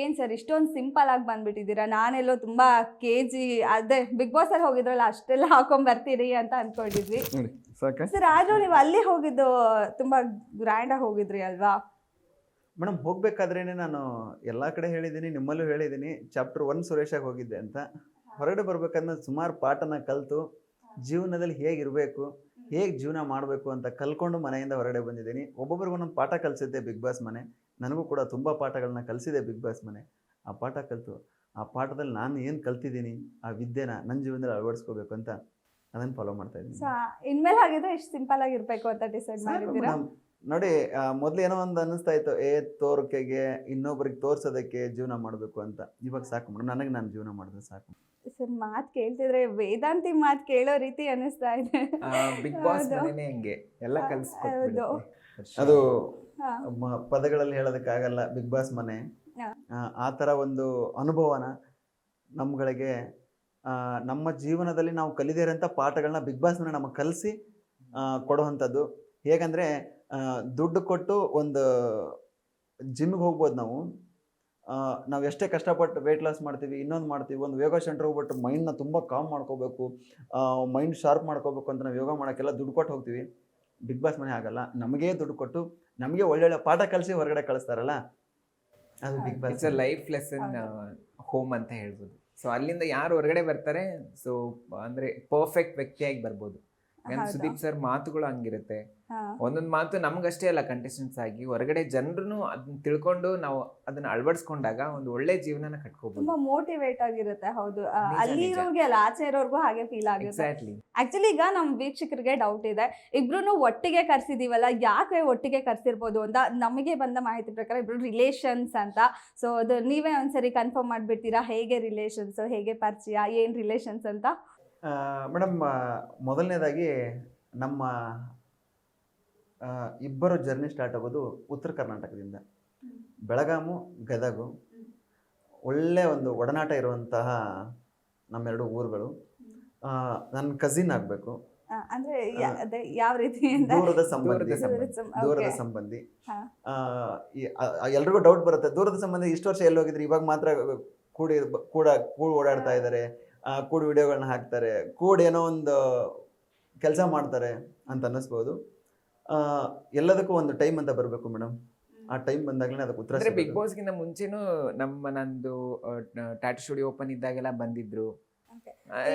ಏನು ಸರ್ ಇಷ್ಟೊಂದು ಸಿಂಪಲ್ ಆಗಿ ಬಂದ್ಬಿಟ್ಟಿದ್ದೀರಾ? ನಾನೆಲ್ಲೋ ತುಂಬ ಕೆ ಜಿ ಅದೇ ಬಿಗ್ ಬಾಸಲ್ಲಿ ಹೋಗಿದ್ರಲ್ಲ ಅಷ್ಟೆಲ್ಲ ಹಾಕೊಂಡ್ ಬರ್ತೀರಿ ಅಂತ ಅಂದ್ಕೊಂಡಿದ್ವಿ ನೋಡಿ ಸರ್ ಆದರೂ ನೀವು ಅಲ್ಲಿ ಹೋಗಿದ್ದು ತುಂಬ ಗ್ರ್ಯಾಂಡಾಗಿ ಹೋಗಿದ್ರಿ ಅಲ್ವಾ? ಮೇಡಮ್ ಹೋಗ್ಬೇಕಾದ್ರೇ ನಾನು ಎಲ್ಲ ಕಡೆ ಹೇಳಿದ್ದೀನಿ ನಿಮ್ಮಲ್ಲೂ ಹೇಳಿದ್ದೀನಿ. ಚಾಪ್ಟರ್ ಒನ್ ಸುರೇಶಾಗಿ ಹೋಗಿದ್ದೆ ಅಂತ. ಹೊರಗಡೆ ಬರ್ಬೇಕಂದ್ರೆ ಸುಮಾರು ಪಾಠನ ಕಲಿತು ಜೀವನದಲ್ಲಿ ಹೇಗಿರಬೇಕು ಹೇಗೆ ಜೀವನ ಮಾಡಬೇಕು ಅಂತ ಕಲ್ಕೊಂಡು ಮನೆಯಿಂದ ಹೊರಗಡೆ ಬಂದಿದ್ದೀನಿ. ಒಬ್ಬೊಬ್ಬರಿಗೂ ಒಂದೊಂದು ಪಾಠ ಕಲಿಸಿದ್ದೆ ಬಿಗ್ ಬಾಸ್ ಮನೆ. ನನಗೂ ಕೂಡ ತುಂಬ ಪಾಠಗಳನ್ನ ಕಲಿಸಿದೆ ಬಿಗ್ ಬಾಸ್ ಮನೆ. ಆ ಪಾಠ ಕಲಿತು. ಆ ಪಾಠದಲ್ಲಿ ನಾನು ಏನು ಕಲ್ತಿದ್ದೀನಿ ಆ ವಿದ್ಯೆನ ನನ್ನ ಜೀವನದಲ್ಲಿ ಅಳವಡಿಸ್ಕೋಬೇಕು ಅಂತ ಅದನ್ನು ಫಾಲೋ ಮಾಡ್ತಾ ಇದ್ದೀನಿ. ಇನ್ಮೇಲೆ ಹಾಗಿದ್ರೆ ಇಷ್ಟು ಸಿಂಪಲ್ ಆಗಿರಬೇಕು ಅಂತ ಡಿಸೈಡ್ ಮಾಡಿದ್ದೀರಾ? ನೋಡಿ ಮೊದಲು ಮೊದ್ಲು ಏನೋ ಒಂದು ಅನ್ನಿಸ್ತಾ ಇತ್ತು ಏ ತೋರ್ಕೆಗೆ ಇನ್ನೊಬ್ರಿಗೆ ತೋರ್ಸೋದಕ್ಕೆ ಜೀವನ ಮಾಡಬೇಕು ಅಂತ. ಇವಾಗ ಸಾಕು ಮೇಡಮ್ ನನಗೆ ನಾನು ಜೀವನ ಮಾಡಿದ್ರೆ ಸಾಕು. ಸರ್ ಮಾತು ಕೇಳ್ತಿದ್ರೆ ವೇದಾಂತಿ ಮಾತು ಕೇಳೋ ರೀತಿ ಅನಿಸ್ತಾ ಇದೆ ಬಿಗ್ ಬಾಸ್. ಹಿಂಗೆ ಹಂಗೆ ಎಲ್ಲ ಹೌದು. ಕಲ್ಸ್ಕೊಟ್ಬಿಡುತ್ತೆ ಅದು. ಮ- ಪದಗಳಲ್ಲಿ ಹೇಳೋದಕ್ಕಾಗಲ್ಲ ಬಿಗ್ ಬಾಸ್ ಮನೆ ಹಾ. ಆ, ಆ ಥರ ಒಂದು ಅನುಭವನ ನಮ್ಗಳಿಗೆ ಆ, ನಮ್ಮ ಜೀವನದಲ್ಲಿ ನಾವು ಕಲಿದಿರೋಂಥ ಪಾಠಗಳನ್ನ ಬಿಗ್ ಬಾಸ್ ಮನೆ ನಮಗೆ ಕಲಿಸಿ ಕೊಡುವಂಥದ್ದು ಹೇಗಂದರೆ ದುಡ್ಡು ಕೊಟ್ಟು ಒಂದು ಜಿಮ್ಗೆ ಹೋಗ್ಬೋದು ನಾವು ನಾವು ಎಷ್ಟೇ ಕಷ್ಟಪಟ್ಟು ವೆಯ್ಟ್ ಲಾಸ್ ಮಾಡ್ತೀವಿ ಇನ್ನೊಂದು ಮಾಡ್ತೀವಿ ಒಂದು ಯೋಗ ಸೆಂಟ್ರ್ ಹೋಗ್ಬಿಟ್ಟು ಮೈಂಡ್ನ ತುಂಬ ಕಾಮ್ ಮಾಡ್ಕೋಬೇಕು ಮೈಂಡ್ ಶಾರ್ಪ್ ಮಾಡ್ಕೋಬೇಕು ಅಂತ ನಾವು ಯೋಗ ಮಾಡೋಕ್ಕೆಲ್ಲ ದುಡ್ಡು ಕೊಟ್ಟು ಹೋಗ್ತೀವಿ. ಬಿಗ್ ಬಾಸ್ ಮನೆ ಆಗಲ್ಲ ನಮಗೇ ದುಡ್ಡು ಕೊಟ್ಟು ನಮಗೆ ಒಳ್ಳೊಳ್ಳೆ ಪಾಠ ಕಲಿಸಿ ಹೊರಗಡೆ ಕಳಿಸ್ತಾರಲ್ಲ? ಅದು Bigg Boss life lesson home ಅಂತ ಹೇಳ್ಬೋದು. ಸೊ ಅಲ್ಲಿಂದ ಯಾರು ಹೊರಗಡೆ ಬರ್ತಾರೆ ಸೊ ಅಂದರೆ ಪರ್ಫೆಕ್ಟ್ ವ್ಯಕ್ತಿಯಾಗಿ ಬರ್ಬೋದು. ಯಾಕಂದ್ರೆ? ಸುದೀಪ್ ಸರ್ ಮಾತುಗಳು ಹಂಗಿರುತ್ತೆ. ಒಂದೊಂದ್ ಮಾತು ನಮ್ಗಷ್ಟೇ ಅಲ್ಲ ಕಂಟೆಸ್ಟೆಂಟ್ಸ್ ಆಗಿ. ಹೊರಗಡೆ ಜನರು ಅದನ್ನ ತಿಳ್ಕೊಂಡು ನಾವು ಅದನ್ನ ಅಳವಡಿಸ್ಕೊಂಡಾಗ ಒಂದು ಒಳ್ಳೆ ಜೀವನನ ಕಟ್ಕೋಬಹುದು ತುಂಬಾ ಮೋಟಿವೇಟ್ ಆಗಿರುತ್ತೆ ಹೌದು. ಅಲ್ಲಿ. ಇರೋರ್ಗೆ ಅಲ್ಲ ಆಚೆ ಇರೋರ್ಗೂ ಹಾಗೆ ಫೀಲ್ ಆಗುತ್ತೆ. ಆಕ್ಚುಲಿ ಈಗ ನಮ್ ವೀಕ್ಷಕರಿಗೆ ಡೌಟ್ ಇದೆ. ಇಬ್ರು ಒಟ್ಟಿಗೆ ಕರ್ಸಿದೀವಲ್ಲ ಯಾಕೆ ಒಟ್ಟಿಗೆ ಕರ್ಸಿರ್ಬೋದು ಅಂತ ನಮಗೆ ಬಂದ ಮಾಹಿತಿ ಪ್ರಕಾರ ಇಬ್ರು ರಿಲೇಷನ್ಸ್ ಅಂತ. ಸೊ ಅದು ನೀವೇ ಒಂದ್ಸರಿ ಕನ್ಫರ್ಮ್ ಮಾಡ್ಬಿಡ್ತೀರಾ? ಹೇಗೆ ರಿಲೇಷನ್ಸ್ ಹೇಗೆ ಪರಿಚಯ ಏನ್ ರಿಲೇಷನ್ಸ್ ಅಂತ? ಮೇಡಮ್ ಮೊದಲನೇದಾಗಿ ನಮ್ಮ ಇಬ್ಬರು ಜರ್ನಿ ಸ್ಟಾರ್ಟ್ ಆಗೋದು ಉತ್ತರ ಕರ್ನಾಟಕದಿಂದ. ಬೆಳಗಾಮು ಗದಗು. ಒಳ್ಳೆ ಒಂದು ಒಡನಾಟ ಇರುವಂತಹ ನಮ್ಮೆರಡು ಊರುಗಳು. ನನ್ನ ಕಸಿನ್ ಆಗಬೇಕು. ಅಂದ್ರೆ ಯಾವ ರೀತಿ ದೂರದ ಸಂಬಂಧಿ ದೂರದ ಸಂಬಂಧಿ. ಎಲ್ರಿಗೂ ಡೌಟ್ ಬರುತ್ತೆ. ದೂರದ ಸಂಬಂಧಿ ಇಷ್ಟು ವರ್ಷ ಎಲ್ಲಿ ಹೋಗಿದ್ರಿ? ಇವಾಗ ಮಾತ್ರ ಕೂಡಿ ಕೂಡ ಕೂಡ ಓಡಾಡ್ತಾ ಇದ್ದಾರೆ. ಕೂಡ್ ವಿಡಿಯೋಗಳನ್ನ ಹಾಕ್ತಾರೆ. ಕೂಡ್ ಏನೋ ಒಂದು ಕೆಲಸ ಮಾಡ್ತಾರೆ ಅಂತ ಅನ್ನಿಸ್ಬೋದು. ಆ, ಎಲ್ಲದಕ್ಕೂ ಒಂದು ಟೈಮ್ ಅಂತ ಬರಬೇಕು ಮೇಡಮ್. ಆ ಟೈಮ್ ಬಂದಾಗಲೇ ಅದಕ್ಕೆ ಉತ್ತರ ಅಂದ್ರೆ ಬಿಗ್. ಬಾಸ್ಗಿಂತ ಮುಂಚೆನೂ ನಮ್ಮ ನಂದು ಟಾಟಾ ಸ್ಟುಡಿಯೋ ಓಪನ್ ಇದ್ದಾಗೆಲ್ಲ ಬಂದಿದ್ರು.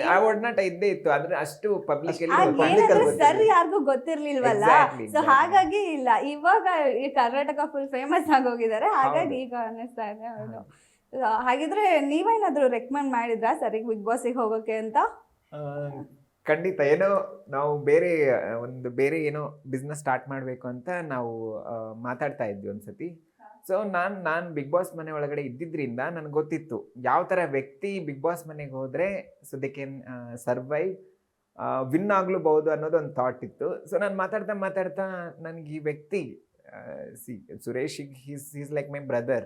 ಆ, ಒಡನಾಟ ಇದ್ದೇ ಇತ್ತು. ಆದ್ರೆ ಅಷ್ಟು ಪಬ್ಲಿಕ್ ಸರ್ ಯಾರಿಗೂ ಗೊತ್ತಿರ್ಲಿಲ್ವಲ್ಲ? ಸೊ ಹಾಗಾಗಿ ಇಲ್ಲ. ಇವಾಗ ಈ ಕರ್ನಾಟಕ ಫುಲ್ ಫೇಮಸ್ ಆಗೋಗಿದ್ದಾರೆ. ಹಾಗಾಗಿ ಈಗ ಅನ್ನಿಸ್ತಾ ಇದೆ. ಹಾಗಿದ್ರೆ ನೀವೇನಾದ್ರೂ ರೆಕಮೆಂಡ್ ಮಾಡಿದ್ರಾ ಸರಿಗೆ ಬಿಗ್ ಬಾಸಿಗೆ ಹೋಗೋಕೆ ಅಂತ? ಖಂಡಿತ. ಏನೋ ನಾವು ಬೇರೆ ಒಂದು ಬೇರೆ ಏನೋ ಬಿಸ್ನೆಸ್ ಸ್ಟಾರ್ಟ್ ಮಾಡಬೇಕು ಅಂತ ನಾವು ಮಾತಾಡ್ತಾ ಇದ್ವಿ ಒಂದ್ಸತಿ. ಸೊ ನಾನು ನಾನು ಬಿಗ್ ಬಾಸ್ ಮನೆ ಒಳಗಡೆ ಇದ್ದಿದ್ದರಿಂದ ನನಗೆ ಗೊತ್ತಿತ್ತು ಯಾವ ಥರ ವ್ಯಕ್ತಿ ಬಿಗ್ ಬಾಸ್ ಮನೆಗೆ ಹೋದರೆ so they can survive win ಆಗ್ಲೂಬಹುದು ಅನ್ನೋದು ಒಂದು ಥಾಟ್ ಇತ್ತು. ಸೊ ನಾನು ಮಾತಾಡ್ತಾ ಮಾತಾಡ್ತಾ ನನಗೆ ಈ ವ್ಯಕ್ತಿ C Suresh he's he's like my brother